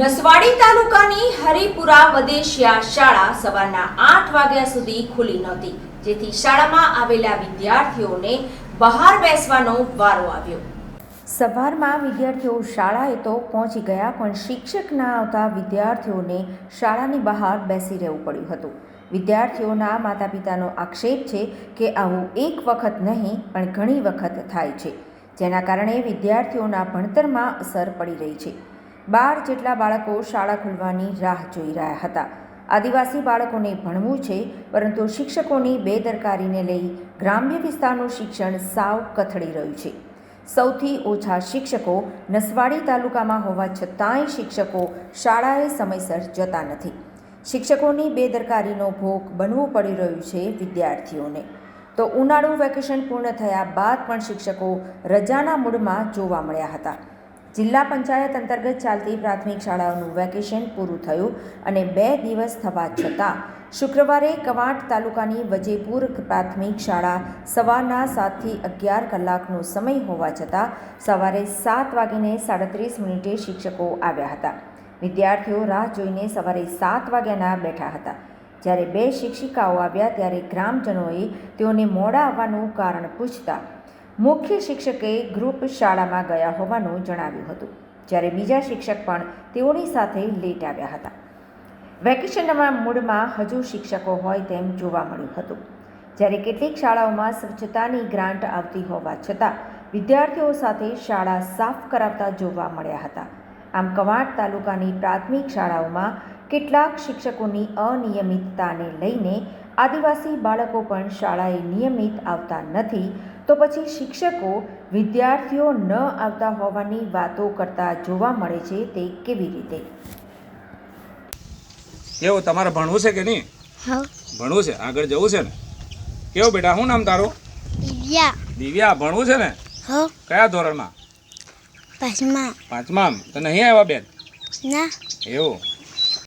નસવાડી તાલુકાની હરિપુરા વદેશિયા શાળા સવારના આઠ વાગ્યા સુધી ખુલી નહોતી, જેથી શાળામાં આવેલા વિદ્યાર્થીઓને બહાર બેસવાનો વારો આવ્યો. સવારમાં વિદ્યાર્થીઓ શાળાએ તો પહોંચી ગયા, પણ શિક્ષક ના આવતા વિદ્યાર્થીઓને શાળાની બહાર બેસી રહેવું પડ્યું હતું. વિદ્યાર્થીઓના માતા પિતાનો આક્ષેપ છે કે આવું એક વખત નહીં, પણ ઘણી વખત થાય છે, જેના કારણે વિદ્યાર્થીઓના ભણતરમાં અસર પડી રહી છે. બાર જેટલા બાળકો શાળા ખુલવાની રાહ જોઈ રહ્યા હતા. આદિવાસી બાળકોને ભણવું છે, પરંતુ શિક્ષકોની બેદરકારીને લઈ ગ્રામ્ય વિસ્તારનું શિક્ષણ સાવ કથળી રહ્યું છે. સૌથી ઓછા શિક્ષકો નસવાડી તાલુકામાં હોવા છતાંય શિક્ષકો શાળાએ સમયસર જતા નથી. શિક્ષકોની બેદરકારીનો ભોગ બનવું પડી રહ્યું છે વિદ્યાર્થીઓને. તો ઉનાળુ વેકેશન પૂર્ણ થયા બાદ પણ શિક્ષકો રજાના મૂડમાં જોવા મળ્યા હતા. જિલ્લા પંચાયત અંતર્ગત ચાલતી પ્રાથમિક શાળાઓનું વેકેશન પૂરું થયું અને બે દિવસ થવા છતાં શુક્રવારે કવાંટ તાલુકાની વજેપુર પ્રાથમિક શાળા સવારના સાતથી અગિયાર કલાકનો સમય હોવા છતાં સવારે સાત વાગીને સાડત્રીસ મિનિટે શિક્ષકો આવ્યા હતા. વિદ્યાર્થીઓ રાહ જોઈને સવારે સાત વાગ્યાના બેઠા હતા. જ્યારે બે શિક્ષિકાઓ આવ્યા ત્યારે ગ્રામજનોએ તેઓને મોડા આવવાનું કારણ પૂછતા મુખ્ય શિક્ષકે ગ્રુપ શાળામાં ગયા હોવાનું જણાવ્યું હતું. જ્યારે બીજા શિક્ષક પણ તેઓની સાથે લેટ આવ્યા હતા. વેકેશનના મૂડમાં હજુ શિક્ષકો હોય તેમ જોવા મળ્યું હતું. જ્યારે કેટલીક શાળાઓમાં સ્વચ્છતાની ગ્રાન્ટ આવતી હોવા છતાં વિદ્યાર્થીઓ સાથે શાળા સાફ કરાવતા જોવા મળ્યા હતા. આમ કવાંટ તાલુકાની પ્રાથમિક શાળાઓમાં કેટલાક શિક્ષકોની અનિયમિતતાને લઈને આદિવાસી બાળકો પણ શાળાએ નિયમિત આવતા નથી તો પછી શિક્ષકો વિદ્યાર્થીઓ ન આવતા હોવાની વાતો કરતા જોવા મળે છે તે કેવી રીતે? કેવું તમારે ભણવું છે કે નહીં? હા. ભણવું છે? આગળ જવું છે ને? કેવું બેટા શું નામ તારું? દિવ્યા. દિવ્યા ભણવું છે ને? હો. કયા ધોરણમાં? પાંચમા. પાંચમામ તને નહીં આવ્યા બેન? ના. એવું.